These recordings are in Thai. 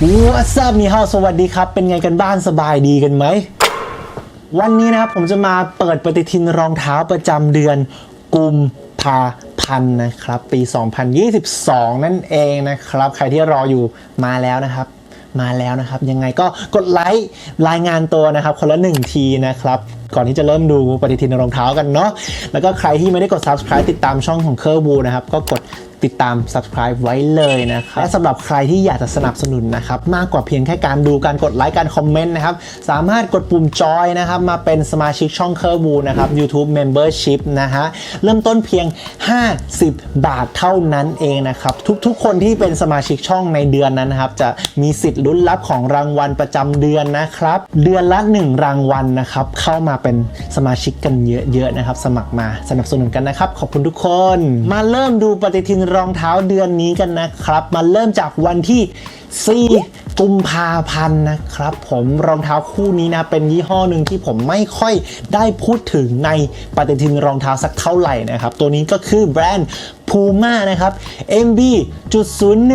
วัสดีมีเฮาสวัสดีครับ เป็นไงกันบ้านสบายดีกันไหม วันนี้นะครับผมจะมาเปิดปฏิทินรองเท้าประจำเดือนกุมภาพันธ์นะครับ ปี 2022 นั่นเองนะครับ ใครที่รออยู่มาแล้วนะครับ มาแล้วนะครับ ยังไงก็กดไลค์รายงานตัวนะครับ คนละหนึ่งทีนะครับก่อนที่จะเริ่มดูปฏิทินรองเท้ากันเนาะ แล้วก็ใครที่ไม่ได้กด subscribe ติดตามช่องของเคอร์บูนะครับ ก็กด ติดตาม subscribe ไว้เลยนะครับและสำหรับใครที่อยากจะสนับสนุนนะครับมากกว่าเพียงแค่การดูการกดไลค์การคอมเมนต์นะครับสามารถกดปุ่มจอยนะครับมาเป็นสมาชิกช่องเคอร์บูนะครับ YouTube Membership นะฮะเริ่มต้นเพียง 50 บาทเท่านั้นเองนะครับทุกๆ คนที่เป็นสมาชิกช่องในเดือนนั้นนะครับจะมีสิทธิ์ลุ้นรับของรางวัลประจำเดือนนะครับเดือนละ 1 รางวัลนะครับเข้ามาเป็นสมาชิกกันเยอะๆนะครับสมัครมาสนับสนุนกันนะครับขอบคุณทุกคน มาเริ่มดูปฏิทินรองเท้าเดือนนี้กันนะครับ มาเริ่มจากวันที่ 4 กุมภาพันธ์นะครับ ผมรองเท้าคู่นี้นะ เป็นยี่ห้อหนึ่งที่ผมไม่ค่อยได้พูดถึงในปฏิทินรองเท้าสักเท่าไหร่นะครับ ตัวนี้ก็คือแบรนด์ Puma นะครับ MB.01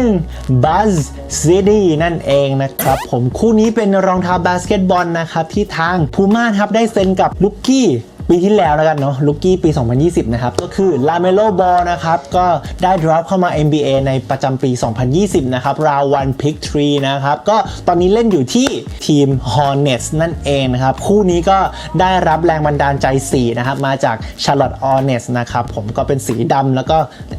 Buzz City นั่นเองนะครับ ผมคู่นี้เป็นรองเท้าบาสเกตบอลนะครับ ที่ทาง Puma ครับได้เซ็นกับลุกกี้ ปีที่แล้วแล้วกันเนาะลูกี้ปี 2020 นะครับ ก็คือ Lamelo Ball นะครับ ก็ได้ drop เข้ามา NBA ในประจำปี 2020 นะครับ Round 1 Pick 3นะครับ ก็ตอนนี้เล่นอยู่ที่ทีม Hornets นั่นเองนะครับ คู่นี้ก็ได้รับแรงบันดาลใจสีนะครับ มาจาก Charlotte Hornets นะครับผมก็เป็นสีดำแล้วก็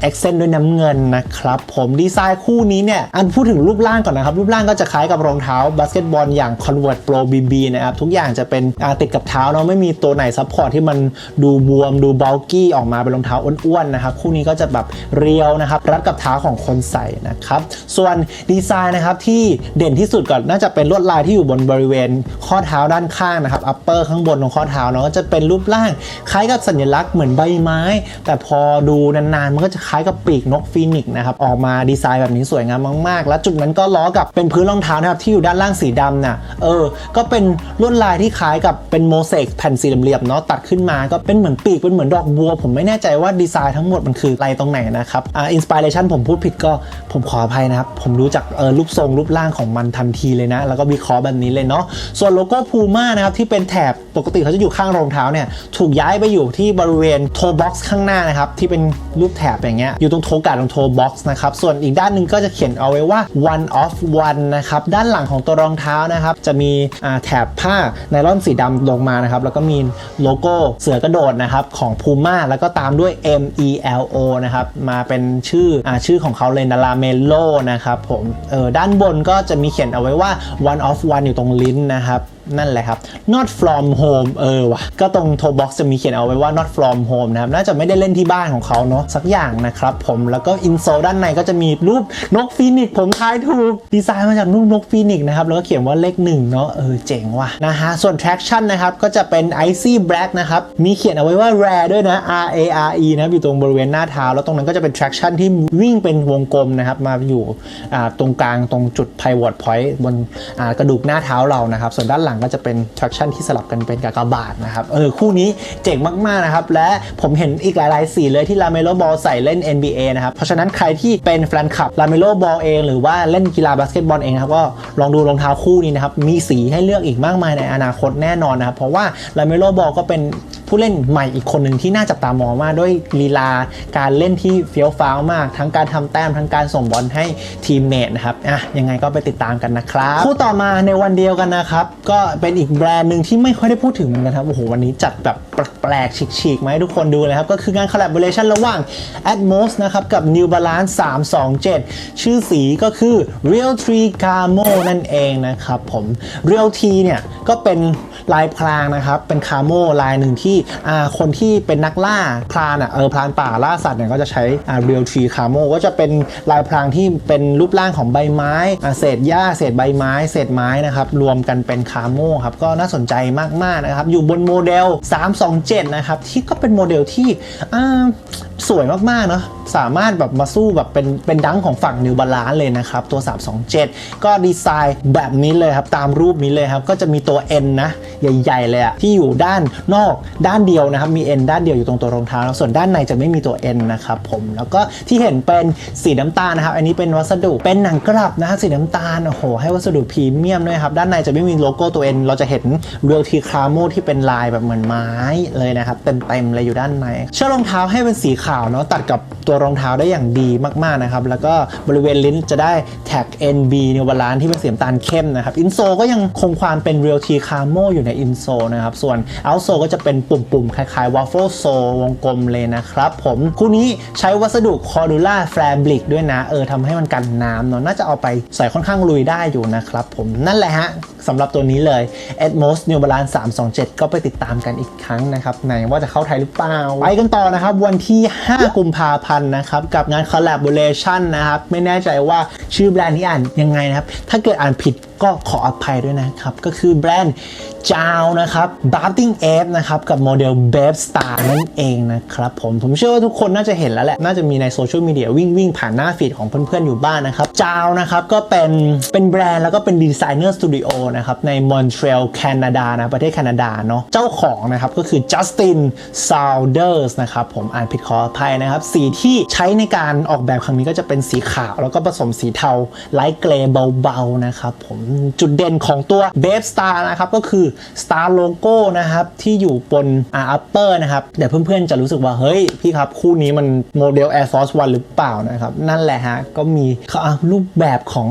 accent ด้วยน้ำเงินนะครับ ผมดีไซน์คู่นี้เนี่ยอันพูดถึงรูปร่างก่อนนะครับ รูปร่างก็จะคล้ายกับรองเท้าบาสเกตบอลอย่าง Convert Pro BB นะครับทุกอย่างจะเป็นติดกับเท้าเนาะไม่มีตัวไหนซัพพอร์ตที่มันดูบวมดูเบลกี้ออกมาเป็นรองเท้าอ้วนๆนะครับคู่นี้ก็จะแบบเรียวนะครับรัดกับเท้าของคนใส่นะครับส่วนดีไซน์นะครับที่เด่นที่สุดก่อนน่าจะเป็นลวดลายที่อยู่บนบริเวณข้อเท้าด้านข้างนะครับอัปเปอร์ข้างบนของข้อเท้าเนาะก็จะเป็นรูปร่างคล้ายกับสัญลักษณ์เหมือนใบไม้ แต่พอดูนานๆมันก็จะคล้ายกับปีกนกฟีนิกซ์นะครับออกมาดีไซน์แบบนี้สวยงามมากๆ แล้วจุดนั้นก็ล้อกับเป็นพื้นรองเท้านะครับที่อยู่ด้านล่างสีดำน่ะเออ ก็เป็นลวดลายที่คล้ายกับเป็นโมเสกแผ่นสี่เหลี่ยมเนาะตัดขึ้นมา ก็เป็นเหมือนปีกเป็นเหมือนดอกบัว ผมไม่แน่ใจว่าดีไซน์ทั้งหมดมันคืออะไรตรงไหนนะครับอ่าอินสปิเรชันผมพูดผิดก็ผมขออภัยนะครับ ผมรู้จักเออรูปทรงรูปร่างของมันทันทีเลยนะ แล้วก็วิเคราะห์แบบนี้เลยเนาะส่วนโลโก้พูม่านะครับที่เป็นแถบปกติเขาจะอยู่ข้างรองเท้าเนี่ยถูกย้ายไปอยู่ที่บริเวณโทบ็อกซ์ข้างหน้านะครับที่เป็นรูปแถบอย่างเงี้ยอยู่ตรงโทกาดตรงโทบ็อกซ์นะครับส่วนอีกด้านหนึ่งก็จะเขียนเอาไว้ว่า one of one นะครับด้านหลังของตัวรองเท้านะครับจะมีแถบผ้าไนลอนสีดำลงมานะครับแล้วก็มีโลโก้เสือกระโดดนะครับของพูม่าแล้วก็ตามด้วย M E L O นะครับมาเป็นชื่ออาชื่อของเขาเลยนาราเมโลนะครับผมเออด้านบนก็จะมีเขียนเอาไว้ว่า one of one อยู่ตรงลิ้นนะครับ นั่นแหละครับ not from home เออวะก็ตรงโทบ็อกซ์จะมีเขียนเอาไว้ว่า not from home นะครับ น่าจะไม่ได้เล่นที่บ้านของเขาเนาะสักอย่างนะครับผมแล้วก็อินโซด้านในก็จะมีรูปนกฟีนิกซ์ผมทายถูก ดีไซน์มาจากรูปนกฟีนิกซ์นะครับ แล้วก็เขียนว่าเลขหนึ่งเนาะเออเจ๋งว่ะนะฮะ ส่วน traction นะครับ ก็จะเป็น icy black นะครับ มีเขียนเอาไว้ว่า rare ด้วยนะ R A R E นะอยู่ตรงบริเวณหน้าเท้า แล้วตรงนั้นก็จะเป็น traction ที่วิ่งเป็นวงกลมนะครับมาอยู่ตรงกลางตรงจุด pivot point บนกระดูกหน้าเท้าเรานะครับส่วนด้านหลังก็จะเป็น traction ที่สลับกันเป็นกากบาทนะครับ เออ คู่นี้เจ๋งมาก ๆ นะครับ และผมเห็นอีกหลาย ๆ สีเลยที่ลาเมโลบอลใส่เล่น NBA นะครับ เพราะฉะนั้นใครที่เป็นแฟนคลับลาเมโลบอลเอง หรือว่าเล่นกีฬาบาสเกตบอลเองนะครับ ก็ลองดูรองเท้าคู่นี้นะครับ มีสีให้เลือกอีกมากมายในอนาคตแน่นอนนะครับ เพราะว่าลาเมโลบอลก็เป็น ผู้เล่นใหม่อีกคนหนึ่งที่น่าจับตามองมากด้วยลีลาการเล่นที่เฟี้ยวฟ้าวมาก ทั้งการทำแต้มทั้งการส่งบอลให้ทีมเมทนะครับอะยังไงก็ไปติดตามกันนะครับ คู่ต่อมาในวันเดียวกันนะครับก็เป็นอีกแบรนด์หนึ่งที่ไม่ค่อยได้พูดถึงเหมือนกันครับโอ้โหวันนี้จัดแบบแปลกๆฉีกๆมาให้ทุกคนดูเลยครับก็คือการ collaboration ระหว่าง Atmos นะครับกับ New Balance 327 ชื่อสีก็คือ Real Tree Camo นั่นเองนะครับผม Real T เนี่ยก็เป็น ลายพรางนะครับ เป็นคาโมลายหนึ่งที่คนที่เป็นนักล่าพรานอะเออพรานป่าล่าสัตว์เนี่ยก็จะใช้อ่า Real Tree Camo ก็จะเป็นลายพรางที่เป็นรูปร่างของใบไม้เศษหญ้าเศษใบไม้ เศษไม้นะครับ รวมกันเป็นคาโมครับก็น่าสนใจมากๆนะครับ อยู่บนโมเดล 327 นะครับ ที่ก็เป็นโมเดลที่สวยมากๆเนาะสามารถแบบมาสู้แบบเป็นเป็นดังของฝั่งนิวบาลานเลยนะครับ ตัว 327 ก็ดีไซน์แบบนี้เลยครับ ตามรูปนี้เลยครับ ก็จะมีตัว N นะ ใหญ่ๆเลยอะที่อยู่ด้านนอกด้านเดียวนะครับ มีเอ็นด้านเดียวอยู่ตรงตัวรองเท้าแล้วส่วนด้านในจะไม่มีตัวเอ็นนะครับผมแล้วก็ที่เห็นเป็นสีน้ำตาลนะครับ อันนี้เป็นวัสดุเป็นหนังกลับนะฮะสีน้ำตาลโอ้โหให้วัสดุพรีเมียมด้วยครับด้านในจะไม่มีโลโก้ตัวเอ็นเราจะเห็นเรียลทีคราโมที่เป็นลายแบบเหมือนไม้เลยนะครับเต็มๆเลยอยู่ด้านในเชือกรองเท้าให้เป็นสีขาวเนาะตัดกับตัวรองเท้าได้อย่างดีมากๆนะครับแล้วก็บริเวณลิ้นจะได้แท็ก NB ในวลานที่เป็นสีน้ำตาลเข้มนะครับอินโซก็ยังคงความเป็นเรียลทีคาโมอยู่ในอินโซนะครับ ส่วนเอาโซก็จะเป็นปุ่มๆ คล้ายๆวัฟเฟิลโซวงกลมเลยนะครับผมคู่นี้ใช้วัสดุคอร์ดูล่าแฟบริกด้วยนะ เออทำให้มันกันน้ำเนาะน่าจะเอาไปใส่ค่อนข้างลุยได้อยู่นะครับผมนั่นแหละฮะ สำหรับตัวนี้เลย Atmos New Balance 327 ก็ไปติดตามกันอีกครั้งนะครับในว่าจะเข้าไทยหรือเปล่า ไปกันต่อนะครับ วันที่ 5 กุมภาพันธ์นะครับ กับงาน Collaboration นะครับ ไม่แน่ใจว่าชื่อแบรนด์นี้อ่านยังไงนะครับ ถ้าเกิดอ่านผิดก็ขออภัยด้วยนะครับ ก็คือแบรนด์จาวนะครับ b a r t i n g Ape นะครับ กับโมเดล Bab Star นั่นเองนะครับผมผมเชื่อว่าทุกคนน่าจะเห็นแล้วแหละ น่าจะมีในโซเชียลมีเดียวิ่งวิ่งผ่านหน้าฟีดของเพื่อนๆอยู่บ้านนะครับจาวนะครับก็เป็นเป็นแบรนด์แล้วก็เป็นดีไซเนอร์สตูดิโอนะครับในมอนทรีออลแคนาดานะประเทศแคนาดาเนาะเจ้าของนะครับก็คือจัสตินซาวเดอร์สนะครับผมอ่านผิดขออภัยนะครับ สีที่ใช้ในการออกแบบครั้งนี้ก็จะเป็นสีขาว แล้วก็ผสมสีเทาไลท์เกรย์เบาๆนะครับผมจุดเด่นของตัว Babe Star นะครับก็คือ Star Logo นะครับที่อยู่บนอ่า upper นะครับเดี๋ยวเพื่อนๆจะรู้สึกว่า เฮ้ย พี่ครับ คู่นี้มันโมเดล Air Force One หรือเปล่านะครับ นั่นแหละฮะ ก็มีรูปแบบของ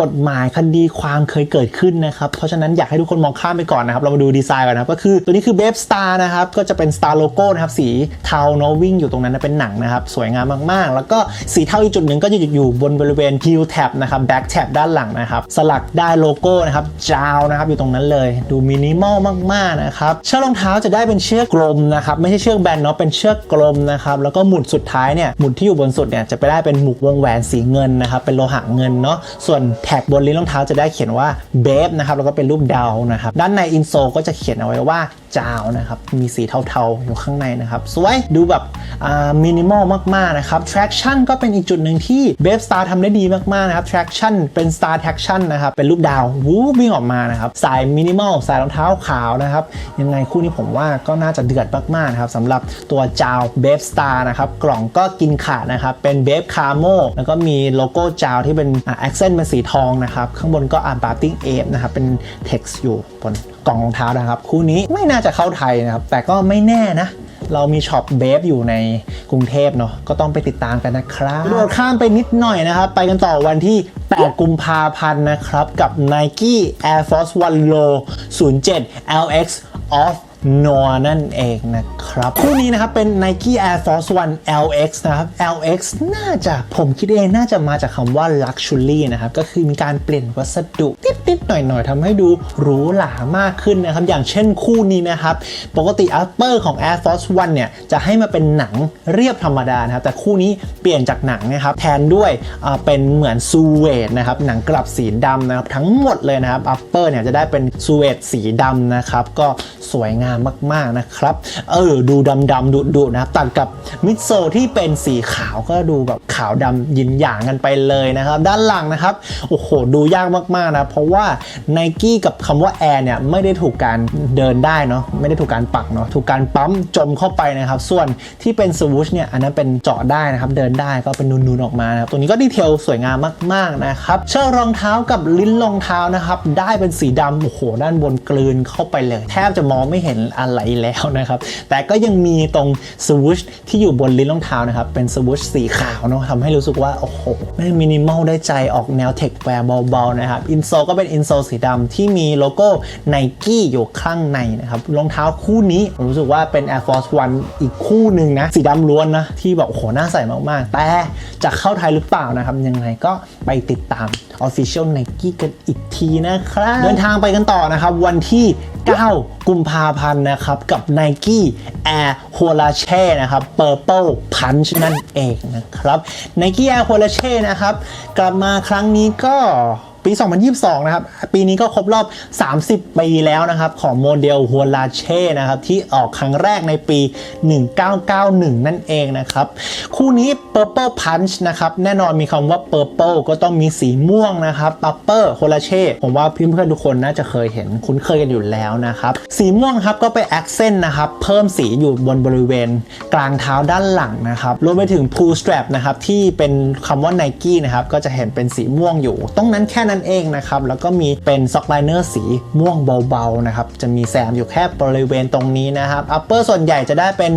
กฎหมายคดีความเคยเกิดขึ้นนะครับเพราะฉะนั้นอยากให้ทุกคนมองข้ามไปก่อนนะครับ เรามาดูดีไซน์กันนะครับ ก็คือตัวนี้คือ Babe Star นะครับ ก็จะเป็น Star Logo นะครับ สีเทาเนาะวิ่งอยู่ตรงนั้นนะเป็นหนังนะครับ สวยงามมากๆ แล้วก็สีเทาอีกจุดหนึ่งก็จะอยู่บนบริเวณ heel tab นะครับ back tab ด้านหลังนะครับ สลักได้โลโก้นะครับจาวนะครับอยู่ตรงนั้นเลย ดูมินิมอลมากๆนะครับเชือกรองเท้าจะได้เป็นเชือกกลมนะครับไม่ใช่เชือกแบนเนาะเป็นเชือกกลมนะครับแล้วก็หมุดสุดท้ายเนี่ยหมุดที่อยู่บนสุดเนี่ยจะไปได้เป็นหมุกวงแหวนสีเงินนะครับเป็นโลหะเงินเนาะส่วนแท็กบนลิ้นรองเท้าจะได้เขียนว่าเบฟนะครับแล้วก็เป็นรูปดาวนะครับด้านในอินโซก็จะเขียนเอาไว้ว่าจาวนะครับมีสีเทาๆอยู่ข้างในนะครับสวยดูแบบมินิมอลมากๆนะครับ traction ก็เป็นอีกจุดหนึ่งที่ b a b e Star ทำได้ดีมากๆนะครับ traction เป็น star traction นะครับเป็นรูปดาววูบวิ่งออกมานะครับสายมินิมอลสายรองเท้าขาวนะครับยังไงคู่นี้ผมว่าก็น่าจะเดือดมากๆนะครับสำหรับตัวจาว b a b e Star นะครับกล่องก็กินขาดนะครับเป็น b a b e Camo แล้วก็มีโลโก้จาวที่เป็นอ่า accent เป็นสีทองนะครับข้างบนก็อ่าน b a r t i n g Ape นะครับเป็น text อยู่บนกล่องรองเท้านะครับ คู่นี้ไม่น่าจะเข้าไทยนะครับ แต่ก็ไม่แน่นะ เรามีช็อปเบฟอยู่ในกรุงเทพเนาะก็ต้องไปติดตามกันนะครับโดดข้ามไปนิดหน่อยนะครับ ไปกันต่อวันที่ 8 กุมภาพันธ์นะครับ กับ Nike Air Force One Low 07 LX Off n o นั่นเองนะครับ คู่นี้นะครับเป็น Nike Air Force One LX นะครับ LX น่าจะผมคิดเองน่าจะมาจากคำว่า luxury นะครับ ก็คือมีการเปลี่ยนวัสดุนิดๆหน่อยๆทำให้ดูหรูหรามากขึ้นนะครับ อย่างเช่นคู่นี้นะครับ ปกติ upper ของ Air Force One เนี่ย จะให้มาเป็นหนังเรียบธรรมดานะครับ แต่คู่นี้เปลี่ยนจากหนังนะครับ แทนด้วยเป็นเหมือนซูเวดนะครับหนังกลับสีดำนะครับทั้งหมดเลยนะครับ upper เนี่ยจะได้เป็นซูเวดสีดำนะครับก็สวยงามมาก ๆนะครับ เออ ดูดำๆดุดๆนะตัดกับมิดโซที่เป็นสีขาวก็ดูแบบขาวดำยินหยางกันไปเลยนะครับ ด้านหลังนะครับ โอ้โห ดูยากมาก ๆ นะ เพราะว่า n i กี้กับคำว่า Air เนี่ย ไม่ได้ถูกการเดินได้เนาะไม่ได้ถูกการปักเนาะถูกการปั๊มจมเข้าไปนะครับ ส่วนที่เป็นสวูชเนี่ย อันนั้นเป็นเจาะได้นะครับ เดินได้ก็เป็นนูนๆออกมานะครับตัวนี้ก็ดีเทลสวยงามมาก ๆ นะครับ เชือกรองเท้ากับลิ้นรองเท้านะครับ ได้เป็นสีดำโอ้โหด้านบนกลืนเข้าไปเลย แทบจะมองไม่เห็นอะไรแล้วนะครับ แต่ก็ยังมีตรงสวูชที่อยู่บนลิ้นรองเท้านะครับ เป็นสวูชสีขาวเนาะทำให้รู้สึกว่า โอ้โหแม่มินิมอลได้ใจออกแนวเทคแวร์เบาๆนะครับอินโซก็เป็นอินโซสีดำที่มีโลโก้ n i กี้อยู่ข้างในนะครับรองเท้าคู่นี้ผมรู้สึกว่าเป็น Air Force One อีกคู่หนึ่งนะสีดำล้วนนะที่แบบโอ้โหน่าใส่มากๆ แต่จะเข้าไทยหรือเปล่านะครับ ยังไงก็ไปติดตาม Official Nike กันอีกทีนะครับ เดินทางไปกันต่อนะครับ วันที่ 9 กุมภาพันธ์นะครับ กับ Nike Air h o l a c e นะครับ Purple Punch นั่นเองนะครับ Nike Air h o l a c e นะครับ กลับมาครั้งนี้ก็ ปี 2022 นะครับ ปีนี้ก็ครบรอบ 30 ปีแล้วนะครับ ของโมเดลฮัวลาเช่นะครับ ที่ออกครั้งแรกในปี 1991 นั่นเองนะครับ คู่นี้ Purple Punch นะครับ แน่นอนมีคำว่า Purple ก็ต้องมีสีม่วงนะครับ Upper โฮลาเช่ผมว่าเพื่อนๆทุกคนน่าจะเคยเห็นคุ้นเคยกันอยู่แล้วนะครับ สีม่วงครับก็ไป accent นะครับ เพิ่มสีอยู่บนบริเวณ กลางเท้าด้านหลังนะครับรวมไปถึง pull strap นะครับที่เป็นคำว่า Nike นะครับก็จะเห็นเป็นสีม่วงอยู่ตรงนั้นแค่นั้นเองนะครับ แล้วก็มีเป็น sock liner สีม่วงเบาๆนะครับ จะมีแซมอยู่แค่บริเวณตรงนี้นะครับ upper ส่วนใหญ่จะได้เป็น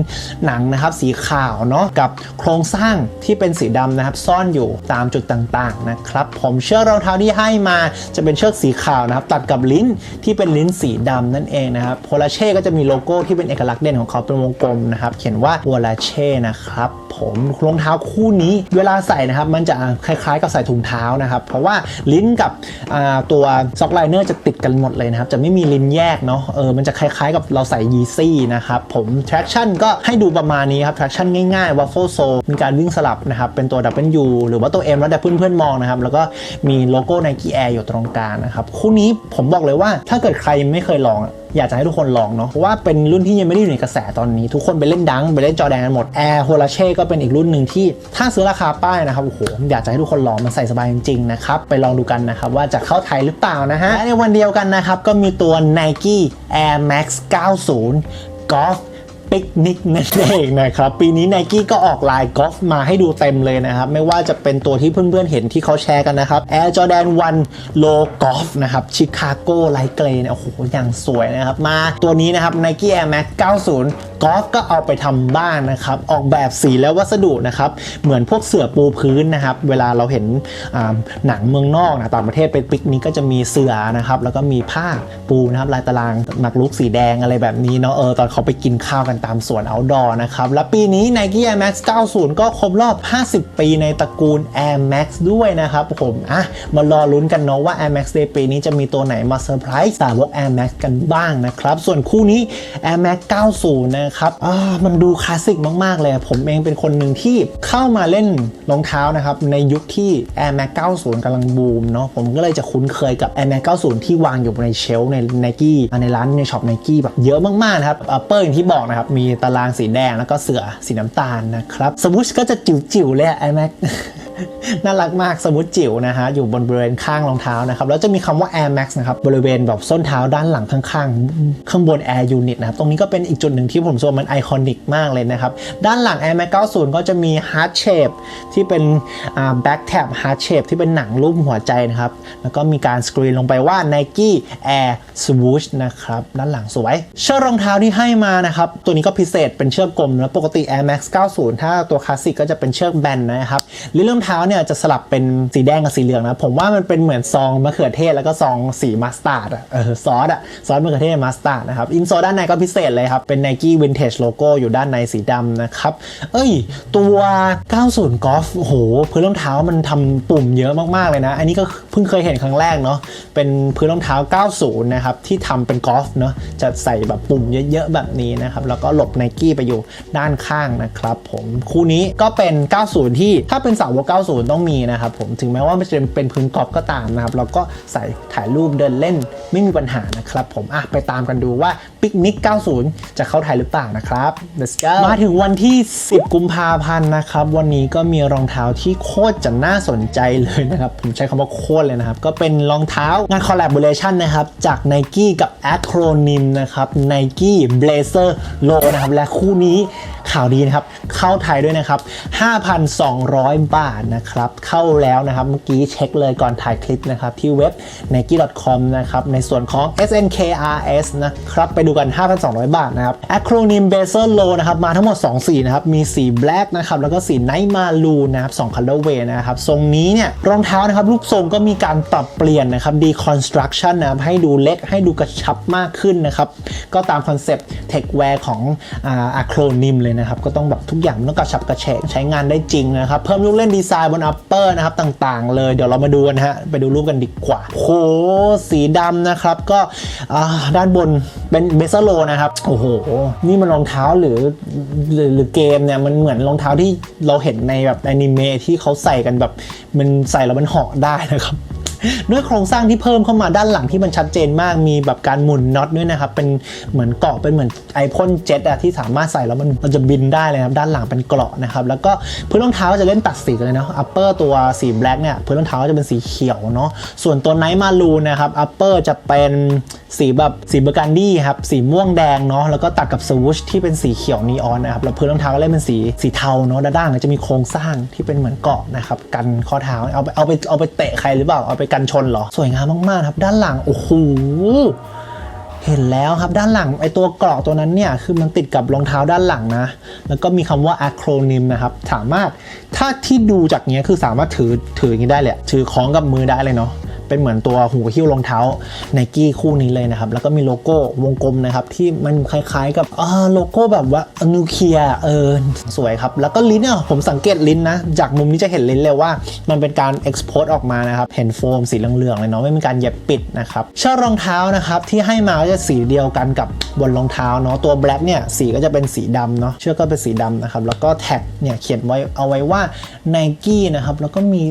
หนังนะครับสีขาวเนาะกับโครงสร้างที่เป็นสีดำนะครับ ซ่อนอยู่ตามจุดต่างๆนะครับผมเชือกรองเท้าที่ให้มาจะเป็นเชือกสีขาวนะครับตัดกับลิ้นที่เป็นลิ้นสีดำนั่นเองนะครับโพลาเช่ก็จะมีโลโก้ที่เป็นเอกลักษณ์เด่นของเขาเป็นวงกลมนะครับเขียนว่าโพลาเช่นะครับผมรองเท้าคู่นี้เวลาใส่นะครับ มันจะคล้ายๆกับใส่ถุงเท้านะครับ เพราะว่าลิ้นกับอ่าตัวซ็อกไลเนอร์จะติดกันหมดเลยนะครับ จะไม่มีลิ้นแยกเนาะเออมันจะคล้ายๆกับเราใส่ยีซี่นะครับ ผม traction ก็ให้ดูประมาณนี้ครับ traction ง่ายๆ waffle sole มีการวิ่งสลับนะครับ เป็นตัว W หรือว่าตัว M แล้วแต่เพื่อนๆมองนะครับ แล้วก็มีโลโก้ Nike Air อยู่ตรงกลางนะครับ คู่นี้ผมบอกเลยว่าถ้าเกิดใครไม่เคยลอง อยากจะให้ทุกคนลองเนาะเพราะว่าเป็นรุ่นที่ยังไม่ได้อยู่ในกระแสตอนนี้ทุกคนไปเล่นดังไปเล่นจอแดนกันหมด Air h o l a c h e ก็เป็นอีกรุ่นหนึ่งที่ถ้าซื้อราคาป้ายนะครับโอ้โหอยากจะให้ทุกคนลองมันใส่สบายจริงๆนะครับไปลองดูกันนะครับว่าจะเข้าไทยหรือเปล่านะฮะและในวันเดียวกันนะครับก็มีตัว Nike Air Max 90 Golf ปิกนิกนั่นเองนะครับ ปีนี้ n นกี้ก็ออกลายกอล์ฟมาให้ดูเต็มเลยนะครับ ไม่ว่าจะเป็นตัวที่เพื่อนๆเห็นที่เขาแชร์กันนะครับ Air Jordan 1 Low Golf นะครับ Chicago Light Gray เนี่ยโอ้โหอย่างสวยนะครับ มาตัวนี้นะครับ Nike Air Max 90กอล์ฟก็เอาไปทำบ้านนะครับออกแบบสีและวัสดุนะครับเหมือนพวกเสื่อปูพื้นนะครับเวลาเราเห็นหนังเมืองนอกนะต่างประเทศไปปิกนิกก็จะมีเสื่อนะครับแล้วก็มีผ้าปูนะครับลายตารางหมากรุกสีแดงอะไรแบบนี้เนาะเออตอนเขาไปกินข้าวกันตามสวน outdoor นะครับและปีนี้ Nike Air Max 90 ก็ครบรอบ 50 ปีในตระกูล Air Max ด้วยนะครับผมอะมารอลุ้นกันเนาะว่า Air Max Day ปีนี้จะมีตัวไหนมาเซอร์ไพรส์สาวก Air Max กันบ้างนะครับส่วนคู่นี้ Air Max 90 นะครับอ่ามันดูคลาสสิกมากๆเลย ผมเองเป็นคนหนึ่งที่เข้ามาเล่นรองเท้านะครับในยุคที่ Air Max 90กำลังบูมเนาะผมก็เลยจะคุ้นเคยกับ Air Max 90 ที่วางอยู่ในเชลฟ์ใน Nike ในร้านในช็อป Nike แบบเยอะมากๆนะครับอัปเปอร์อย่างที่บอกนะครับ มีตารางสีแดงแล้วก็เสือสีน้ำตาลนะครับสมูชก็จะจิ๋วๆเลย Air Max น่ารักมากสมูทจิ๋วนะฮะอยู่บนบริเวณข้างรองเท้านะครับแล้วจะมีคำว่า Air Max นะครับบริเวณแบบส้นเท้าด้านหลังข้างๆ ข้างบน Air Unit นะครับตรงนี้ก็เป็นอีกจุดหนึ่งที่ผมรู้สึกว่ามันไอคอนิกมากเลยนะครับ ด้านหลัง Air Max 90 ก็จะมี Heart Shape ที่เป็น Back Tab Heart Shape ที่เป็นหนังรูปหัวใจนะครับ แล้วก็มีการสกรีนลงไปว่า Nike Air Swoosh นะครับด้านหลังสวย เชือกรองเท้าที่ให้มานะครับตัวนี้ก็พิเศษเป็นเชือกกลมแล้วปกติ Air Max 90 ถ้าตัวคลาสสิกก็จะเป็นเชือกแบนนะครับลิ้นรองเท้าเนี่ยจะสลับเป็นสีแดงกับสีเหลืองนะ ผมว่ามันเป็นเหมือนซองมะเขือเทศแล้วก็ซองสีมัสตาร์ดเออซอสอะซอสมะเขือเทศมัสตาร์ดนะครับอินโซด้านในก็พิเศษเลยครับ เป็น Nike Vintage Logo อยู่ด้านในสีดำนะครับ เอ้ย ตัว 90 Golf โหพื้นรองเท้ามันทำปุ่มเยอะมากๆเลยนะ อันนี้ก็เพิ่งเคยเห็นครั้งแรกเนาะเป็นพื้นรองเท้า 90 นะครับที่ทำเป็นกอล์ฟเนาะจะใส่แบบปุ่มเยอะๆแบบนี้นะครับแล้วก็หลบ Nike ไปอยู่ด้านข้างนะครับผมคู่นี้ก็เป็น 90 ที่ถ้าเป็นสาวก90 ต้องมีนะครับผมถึงแม้ว่ามันจะเป็นพื้นกอล์ฟก็ตามนะครับเราก็ใส่ถ่ายรูปเดินเล่นไม่มีปัญหานะครับผมอะไปตามกันดูว่า ปิกนิก 90 จะเข้าไทยหรือเปล่านะครับ let's go มาถึงวันที่ 10 กุมภาพันธ์นะครับ วันนี้ก็มีรองเท้าที่โคตรจะน่าสนใจเลยนะครับ ผมใช้คำว่าโคตรเลยนะครับ ก็เป็นรองเท้างาน collaboration นะครับ จาก Nike กับ Acronym นะครับ Nike Blazer Low นะครับ และคู่นี้ข่าวดีนะครับ เข้าไทยด้วยนะครับ 5,200 บาทนะครับ เข้าแล้วนะครับ เมื่อกี้เช็คเลยก่อนถ่ายคลิปนะครับ ที่เว็บ nike.com นะครับ ในส่วนของ SNKRS นะครับ ไปดูกัน 5,200 บาทนะครับ Acronym Blazer Low นะครับ มาทั้งหมด 2 สีนะครับ มีสี black นะครับ แล้วก็สี Night Maroon นะครับ2 colorway นะครับ ทรงนี้เนี่ย รองเท้านะครับ รูปทรงก็มีการปรับเปลี่ยนนะครับ deconstruction นะครับ ให้ดูเล็ก ให้ดูกระชับมากขึ้นนะครับ ก็ตามคอนเซปต์ tech wear ของอ่า Acronym เลยนะครับ ก็ต้องแบบทุกอย่างต้องกระชับกระเฉงใช้งานได้จริงนะครับ เพิ่มลูกเล่นดีไซน์บน upper นะครับ ต่างๆ เลย เดี๋ยวเรามาดูนะฮะ ไปดูรูปกันดีกว่าโหสีดำนะครับ ก็ด้านบนเป็นเบสโลนะครับ โอ้โห นี่มันรองเท้าหรือหรือหรือเกมเนี่ย มันเหมือนรองเท้าที่เราเห็นในแบบอนิเมะที่เขาใส่กันแบบ มันใส่แล้วมันเหาะได้นะครับ ด้วยโครงสร้างที่เพิ่มเข้ามาด้านหลังที่มันชัดเจนมากมีแบบการหมุนน็อตด้วยนะครับ เป็นเหมือนเกาะเป็นเหมือนไอพ่นเจ็ตอะที่สามารถใส่แล้วมันมันจะบินได้เลยครับด้านหลังเป็นเกราะนะครับแล้วก็พื้นรองเท้าจะเล่นตัดสีเลยเนาะอัปเปอร์ตัวสีแบล็กเนี่ยพื้นรองเท้าจะเป็นสีเขียวเนาะส่วนตัวไนท์มารูนะครับอัปเปอร์จะเป็นสีแบบสีเบอร์กันดี้ครับสีม่วงแดงเนาะแล้วก็ตัดกับสวูชที่เป็นสีเขียวนีออนนะครับแล้วพื้นรองเท้าก็เล่นเป็นสีสีเทาเนาะด้านล่างจะมีโครงสร้างที่เป็นเหมือนเกาะนะครับกันข้อเท้าเอาไปเอาไปเอาไปเตะใครหรือเปล่าเอาไปกันชนเหรอ สวยงามมากๆครับ ด้านหลัง โอ้โห เห็นแล้วครับด้านหลังไอตัวเกราะตัวนั้นเนี่ย คือมันติดกับรองเท้าด้านหลังนะ แล้วก็มีคำว่า acronym นะครับ สามารถถ้าที่ดูจากเนี้ยคือสามารถถือถืออย่างนี้ได้เลยอะถือของกับมือได้เลยเนาะ เป็นเหมือนตัวหูหิ้วรองเท้าไนกี้คู่นี้เลยนะครับ แล้วก็มีโลโก้วงกลมนะครับ ที่มันคล้ายๆกับโลโก้แบบว่านิวเคลียร์เออสวยครับ แล้วก็ลิ้นเนี่ยผมสังเกตลิ้นนะ จากมุมนี้จะเห็นลิ้นเลยว่า มันเป็นการ export ออกมานะครับ เห็นโฟมสีเหลืองๆเลยเนาะไม่มีการเย็บปิดนะครับเชือกรองเท้านะครับที่ให้มาก็จะสีเดียวกันกับบนรองเท้าเนาะตัว black เนี่ยสีก็จะเป็นสีดำเนาะเชือกก็เป็นสีดำนะครับแล้วก็แท็กเนี่ยเขียนไว้เอาไว้ว่า Nike นะครับแล้วก็มี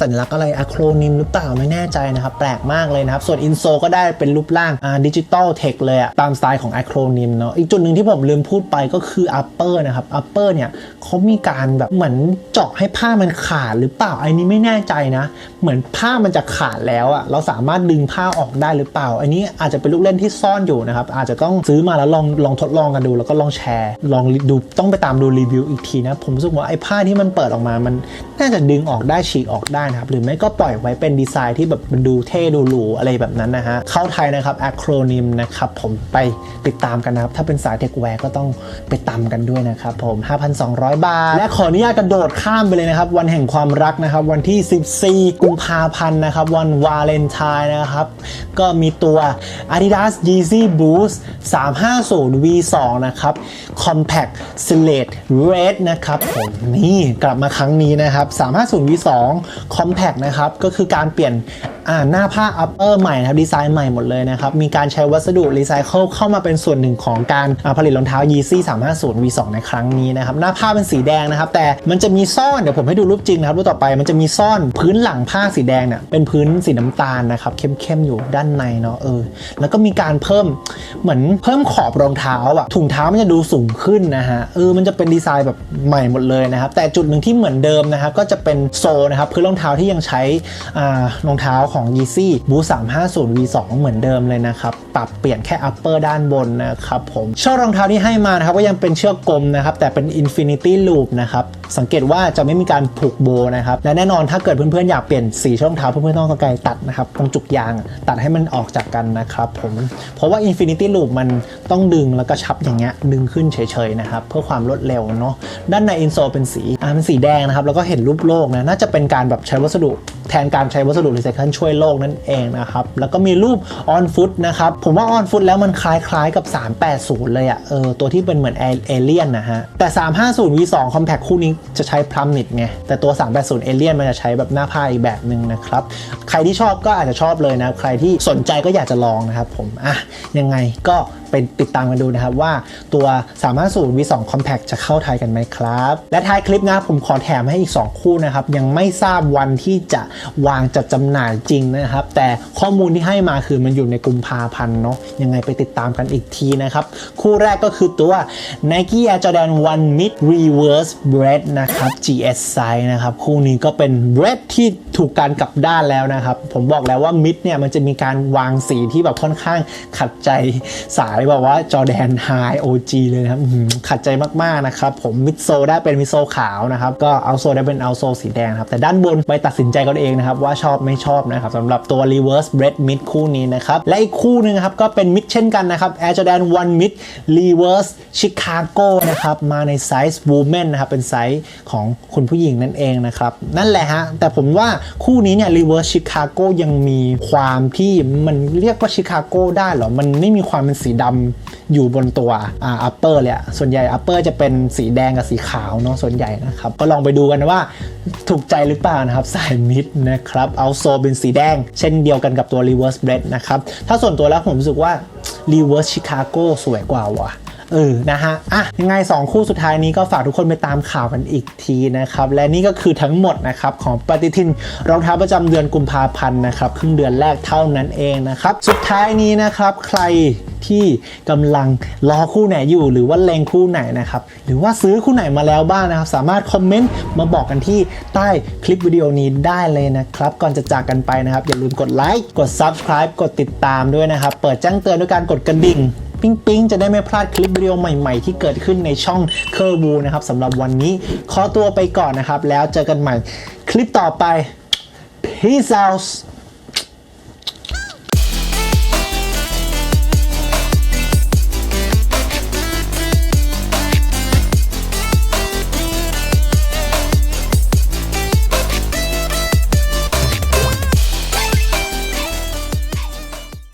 สัญลักษณ์อะไรอะโครนิมหรือเปล่าไม่แน่ใจนะครับ แปลกมากเลยนะครับ ส่วนอินโซก็ได้เป็นรูปร่างดิจิตอลเทคเลยอะตามสไตล์ของไอโครนิมเนาะอีกจุดหนึ่งที่ผมลืมพูดไปก็คือ upper นะครับ upper เนี่ยเขามีการแบบเหมือนเจาะให้ผ้ามันขาดหรือเปล่าไอันนี้ไม่แน่ใจนะ เหมือนผ้ามันจะขาดแล้วอะเราสามารถดึงผ้าออกได้หรือเปล่า อันนี้อาจจะเป็นลูกเล่นที่ซ่อนอยู่นะครับ อาจจะต้องซื้อมาแล้วลองลองทดลองกันดู แล้วก็ลองแชร์ ลองดูต้องไปตามดูรีวิวอีกทีนะ ผมรู้สึกว่าไอ้ผ้าที่มันเปิดออกมามันน่าจะดึงออกได้ฉีกออกได้นะครับ หรือไม่ก็ปล่อยไว้เป็นดีไซน์ที่แบบมันดูเท่ดูหรูอะไรแบบนั้นนะฮะ เข้าไทยนะครับ acronym นะครับผมไปติดตามกันนะครับ ถ้าเป็นสายเทคแวร์ก็ต้องไปตามกันด้วยนะครับผม 5,200 บาท และขออนุญาตกระโดดข้ามไปเลยนะครับ วันแห่งความรักนะครับ วันที่ 14 กุมภาพันธ์นะครับ วันวาเลนไทน์นะครับ ก็มีตัว Adidas Yeezy Boost 350 V2 นะครับ Compact Slate Red นะครับผมนี่กลับมาครั้งนี้นะครับ 350 V2 Compact นะครับ ก็คือการเปลี่ยนอ่าหน้าผ้า upper ใหม่นะครับดีไซน์ใหม่หมดเลยนะครับ มีการใช้วัสดุรีไซเคิลเข้ามาเป็นส่วนหนึ่งของการผลิตรองเท้า Yeezy 350 V2 ในครั้งนี้นะครับ หน้าผ้าเป็นสีแดงนะครับ แต่มันจะมีซ่อน เดี๋ยวผมให้ดูรูปจริงนะครับ รูปต่อไปมันจะมีซ่อนพื้นหลังผ้าสีแดงเนี่ยเป็นพื้นสีน้ำตาลนะครับ เข้มๆ อยู่ด้านในเนาะเออ แล้วก็มีการเพิ่มเหมือนเพิ่มขอบรองเท้าอะถุงเท้ามันจะดูสูงขึ้นนะฮะเออมันจะเป็นดีไซน์แบบใหม่หมดเลยนะครับแต่จุดหนึ่งที่เหมือนเดิมนะครับก็จะเป็นโซนะครับพื้นรองเท้าที่ยังใช้อ่ารองเท้าของ Yeezy Boost 350 V2 เหมือนเดิมเลยนะครับ ปรับเปลี่ยนแค่ upper ด้านบนนะครับผมเชือกรองเท้าที่ให้มานะครับก็ยังเป็นเชือกกลมนะครับ แต่เป็น Infinity Loop นะครับ สังเกตว่าจะไม่มีการผูกโบนะครับ และแน่นอนถ้าเกิดเพื่อนๆ อยากเปลี่ยนสีช่องเท้าเพื่อนๆต้องกรรไกรตัดนะครับ ตรงจุกยางตัดให้มันออกจากกันนะครับผมเพราะว่า Infinity Loop มันต้องดึงแล้วก็ชับอย่างเงี้ยดึงขึ้นเฉยๆนะครับเพื่อความรวดเร็วเนาะด้านในอินโซเป็นสีอ่าเป็นสีแดงนะครับแล้วก็เห็นรูปโลกนะน่าจะเป็นการแบบใช้วัสดุแทนการใช้วัสดุรีไซเคิลช่วยโลกนั่นเองนะครับ แล้วก็มีรูปออนฟุตนะครับ ผมว่าออนฟุตแล้วมันคล้ายๆกับ 380 เลยอะ่ะเออตัวที่เป็นเหมือนเอเลียนนะฮะ แต่ 350 V2 Compact คู่นี้จะใช้พลัมนิดไง แต่ตัว 380 เอเลียนมันจะใช้แบบหน้าผ้าอีกแบบหนึ่งนะครับ ใครที่ชอบก็อาจจะชอบเลยนะใครที่สนใจก็อยากจะลองนะครับผมอะยังไงก็ไปติดตามกันดูนะครับว่าตัว 350 V2 Compact จะเข้าไทยกันไหมครับ และท้ายคลิปนะผมขอแถมให้อีก 2 คู่นะครับ ยังไม่ทราบวันที่จะวางจัดจำหน่ายจริงนะครับ แต่ข้อมูลที่ให้มาคือมันอยู่ในกุมภาพันธ์เนาะยังไงไปติดตามกันอีกทีนะครับ คู่แรกก็คือตัว Nike Air Jordan 1 Mid Reverse Bread นะครับ GS size นะครับ คู่นี้ก็เป็น bread ที่ถูกการกลับด้านแล้วนะครับ ผมบอกแล้วว่า Mid เนี่ยมันจะมีการวางสีที่แบบค่อนข้างขัดใจสายแบบว่าจอแดนไฮ OG เลยนะครับขัดใจมากๆนะครับ ผมมิดโซได้เป็นมิดโซขาวนะครับ ก็เอาโซได้เป็นเอาโซสีแดงครับ แต่ด้านบนไปตัดสินใจกันเองนะครับ ว่าชอบไม่ชอบนะครับสำหรับตัว Reverse Bread Mid คู่นี้นะครับและอีกคู่หนึ่งครับก็เป็นมิดเช่นกันนะครับ Air Jordan 1 Mid Reverse Chicago นะครับมาในไซส์ Women นะครับเป็นไซส์ของคุณผู้หญิงนั่นเองนะครับนั่นแหละฮะแต่ผมว่าคู่นี้เนี่ย Reverse Chicago ยังมีความที่มันเรียกว่า Chicago ได้เหรอ มันไม่มีความเป็นสีดำอยู่บนตัวอ่า upper เลยส่วนใหญ่ upper จะเป็นสีแดงกับสีขาวเนาะส่วนใหญ่นะครับ ก็ลองไปดูกันว่าถูกใจหรือเปล่านะครับ สายมิดนะครับ เอาโซเป็นสีแดง เช่นเดียวกันกับตัว reverse bread นะครับ ถ้าส่วนตัวแล้วผมรู้สึกว่า reverse chicago สวยกว่าว่ะ เออนะฮะอะยังไง 2 คู่สุดท้ายนี้ก็ฝากทุกคนไปตามข่าวกันอีกทีนะครับ และนี่ก็คือทั้งหมดนะครับของปฏิทินรองเท้าประจำเดือนกุมภาพันธ์นะครับครึ่งเดือนแรกเท่านั้นเองนะครับ สุดท้ายนี้นะครับใครที่กำลังรอคู่ไหนอยู่ หรือว่าเลงคู่ไหนนะครับหรือว่าซื้อคู่ไหนมาแล้วบ้างนะครับ สามารถคอมเมนต์มาบอกกันที่ใต้คลิปวิดีโอนี้ได้เลยนะครับ ก่อนจะจากกันไปนะครับ อย่าลืมกดไลค์กด Subscribe กดติดตามด้วยนะครับ เปิดแจ้งเตือนด้วยการกดกระดิ่ง ปิ๊งปิ๊งจะได้ไม่พลาดคลิปวิดีโอใหม่ๆ ที่เกิดขึ้นในช่องเคอร์บูนะครับสำหรับวันนี้ขอตัวไปก่อนนะครับ แล้วเจอกันใหม่คลิปต่อไป Peace out